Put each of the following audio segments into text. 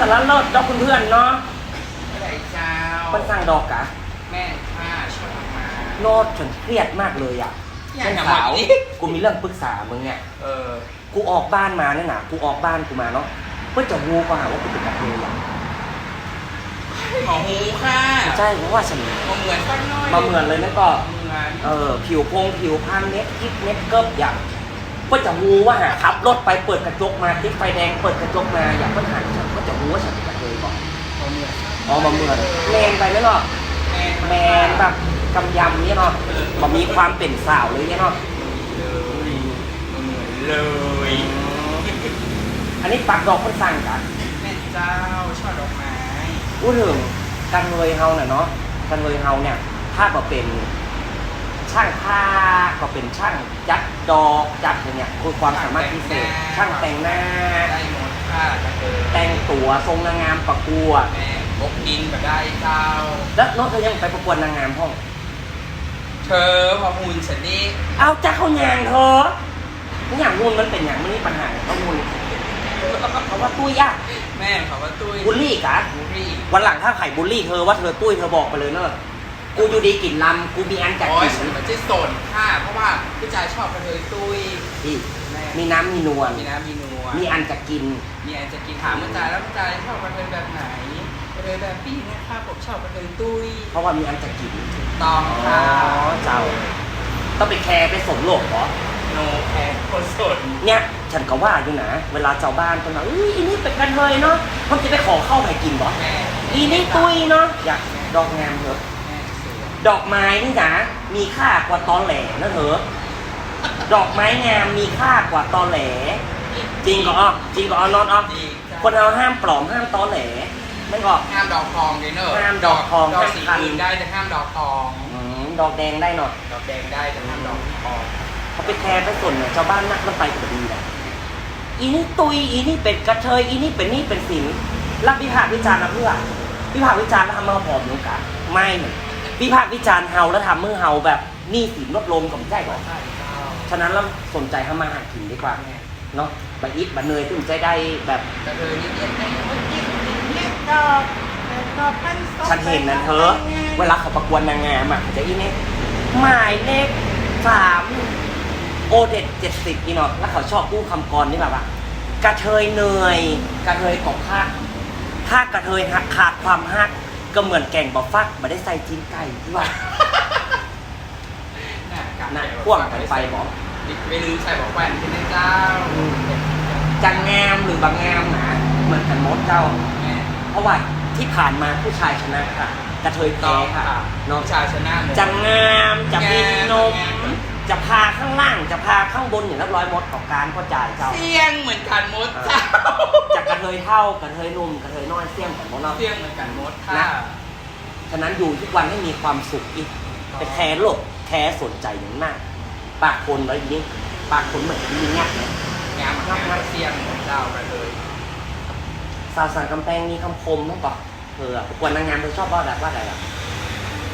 แต่ละเลิศดอกเพื่อนๆเนาะเมื่อไหร่เจ้ามันสั่งดอกกะแม่ข้าชอบมาโนดฉันเครียดมากเลยอะอยากฉันจะสาวมาอีก กูมีเรื่องปรึกษามึงเนี่ย เออ กูออกบ้านมาเนี่ยนะกูออกบ้านกูมาเนาะเพื่อจะวูก็หาว่ากูเป็นกระเทยอะหมอหูค่ะใช่เพราะว่าฉันมาเหมือนสักหน้อยมาเหมือนเลยนั่นก็เหมือน เออผิวพงผิวพรรณเน็ตกิ๊บเน็ตเกิบอย่าง ก็จะวูว่าหาขับรถไปเปิดกระจกมาติดไฟแดงเปิดกระจกมาอย่างก็หันฉันก็จะวูว่าฉันเป็นกระเทยก่อนมาเหมือนอ๋อมาเหมือนแมนไปไหมเนาะแมนแมนแบบกำยำเนี่ยเนาะบมีความเป็นสาวเลยเนี่ยเนาะเลยมาเหมือนเลย อันนี้ปักดอกคนสั่งกันแม่เจ้าชอบดอกไม้พูดถึงกันเลยเฮาน่ะเนาะกันเลยเฮาเนี่ย ถ้าก็เป็น ช่างผ้าก็เป็นช่างจัดดอกจัดอะไรเนี่ยคือความสามารถพิเศษ ช่างแต่งหน้า ได้หมดค่ะกระเทยแต่งตัวทรงนางงามประกวดแม่บกดินก็ได้เจ้า แล้วน้องเธอยังไปประกวดนางงามห้องเธอพอหุ่นฉันนี่เอาจ้าเขายางเธอนี่อย่างงูนมันเป็นอย่างมันนี่ปัญหาเขางูนเพราะว่าตุ้ยยากแม่เขาว่าตุ้ยบูลลี่กะบุรีวันหลังถ้าไข่บูลลี่เธอว่าเธอตุ้ยเธอบอกไปเลยเนอะ กูอยู่ดีกลิ่นลำกูมีอันจากโอ้กยลิ่นฉันมันจะสนค่ะ เพราะว่าผู้ชายชอบกระเทยตุ้ยที่แม่มีน้ำมีนวลมีน้ำมีนัวมีอันจะกิน มีอันจะกินถามผู้ชายแล้วผู้ชายชอบกระเทยแบบไหนกระเทยแบบพี่นะคะผมชอบกระเทยตุ้ยเพราะว่ามีอันจะกินต้องอ๋ค่ะอเจ้า ต้องไปแคร์ไปสนโลกเหรอ โนแคร์คนสนเนี่ย ฉันก็ว่าอยู่นะ เวลาเจ้าบ้านคนมาอุ้ยอีนี่เป็นกันเลยเนาะมันจะไปขอเข้าให้กินเหรอแม่อีนี่ตุ้ยเนาะอยากดอกงามเถอะแม่สวย ดอกไม้นี่นะมีค่ากว่าตอแหลนะเถอะ ดอกไม้งามมีค่ากว่าตอแหล จริงก็อ๋อจริงก็อ๋อนอนอ๋อดีจ้ะคนเราห้ามปลอมห้ามตอแหลไม่ก็ห้ามดอกทองเลยเนอะห้ามดอกทองดอกสีห้ามพันอื่นได้แต่ห้ามดอกทองอืมดอกแดงได้หน่อยดอกแดงได้แต่ห้ามดอกทองเขาไปแคร์ไปสนเนี่ยชาวบ้านนักมันไปก็ดีแหละอีนี่ตุยอีนี่เป็นกระเทยอีนี่เป็นนี่เป็นสินรับวิพากษ์วิจารณ์นะเพื่อวิพากษ์วิจารณ์แล้วทำมาหอมอยู่กันไม่ วิพากษ์วิจารณ์เฮาแล้วทำมือเฮาแบบหนี่สินลดลงก็ไม่ใช่หรอกใช่เจ้าฉะนั้นเราสนใจทำมาหากินดีกว่าเนาะบะอิดบะเนยถึงใจได้แบบกระเทยนี่เย็นได้เย็นเย็นดอกดอกพันสองฉันเห็นนะเธอ เวลาเขาประกวดนางงามอะเขาจะอีนี่หมายเลขสามโอเด็ดเจ็ดสิบนี่เนาะแล้วเขาชอบกู้คำกรนี่แบบว่ากระเทยเหนื่อยกระเทยกบฮักถ้ากระเทยหักขาดความฮัก ก็เหมือนแก่งบอฟักมาได้ใส่จิ้นไก่ที่ว่า หน้ากัหน้าพ่วงกันไปบอก ไม่ลืมใส่บอกแหวนที่นะเจ้าจังงามหรือบางงามนะเหมือนกันมดเจ้า แม่เพราะว่าที่ผ่านมาผู้ชายชนะค่ะกระเทยต้แพ้องค่ะค่ะเนาะชายชนะหมดจะงามจะมีนมงามจะพาข้างล่างจะพาข้างบนอย่างเรียบร้อยหมดของการก็จ่ายเจ้าเสียงเหมือนกันมดเจ้าจากกระเทยเท่ากระเทยหนุ่มกระเทยน้อยเสี่ยงของพวกเราเสียงเหมือนกันมดค่ะนะฉะนั้นอยู่ทุกวันให้มีความสุขอีกไปแคร์โลกแคร์สนใจอย่างมาก ปากคนแล้วอย่างนี้ปากคนเหมือนมีเงี้ยเนี่ยงามงามเสียงเหมือนเจ้ากันเลยสาวสันกำแพงมีคำคมมั้งปะเธออะประกวดนางงามเธอชอบว่าอะไรว่าอะไรอะ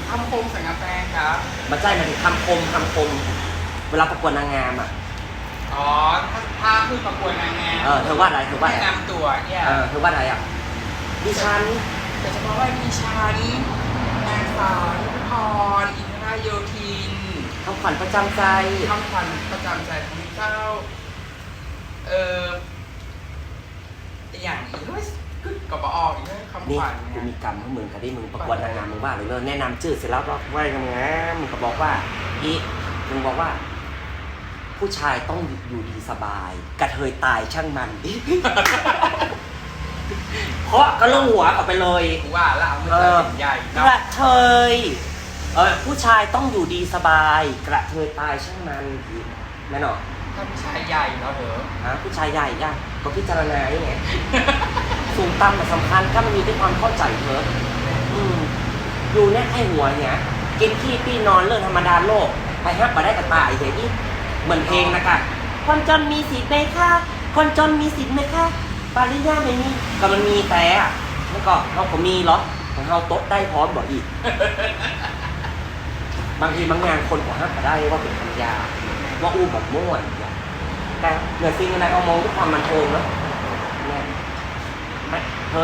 ทำโคมสังกะแตงครับมาใจมันถึงคำคมคำคม เวลาประกวดนางงามอะ อ๋อถ้าถ้าคือประกวดนางงามเออเธอว่าอะไรเธอว่าอะไร แนะนำตัวเนี่ยเออเธอว่าอะไรอะดิฉันแต่เฉพาะว่ามีชันนางสาวนุพรอินทราโยธินคำขวัญประจำใจ คำขวัญประจำใจของเจ้า เอออย่างอีกด้วยกึกกับออกอีกด้วยคำนี่ขวัญกูเนี่ยมีกรรมของมึงกับที่มึงประกวดนางงามมึงว่าเลยเนอะแนะนำชื่อเสร็จแล้วก็ว่ายังไงมึงก็บอกว่าอีมึงบอกว่า ผู้ชายต้องอยู่ดีสบาย กระเทยตายช่างมัน เพราะก็ลงหัวออกไปเลย กูว่าแล้วเอาไม่เอเจออเป็นใหญ่กเนาะระเทยเออผู้ชายต้องอยู่ดีสบาย กระเทยตายช่างมันแม่นหรอถ้าผู้ชายใหญ่เนาะเถอะฮะผู้ชายใหญ่ย่ะก็พิจารณาอย่างไงสูงต่ำแต่สำคัญก็มันอยู่ที่ความเข้าใจเธออืมอยู่เนี่ยไอ้หัวเนี่ยกินขี้ปีนอนเรื่องธรรมดาโลก ไปฮับมาได้กับตายเดี๋ยวนี้ เหมือนเพลงนะกะคนจนมีสิทธิ์ไหมคะคนจนมีสิทธิ์ไหมคะปริญญาไม่มีก็มันมีแต่อะแล้วก็เราก็มีเหรอของเราโต๊ะได้พร้อมบ่อีก บางทีบางงานคนก็ฮับมาได้ว่าเป็นปัญญาว่าอู้แบบม่วนอย่างเงี้ยแต่เหนือสิ่งอื่นใดเอามองด้วยความมันโทงเนาะแ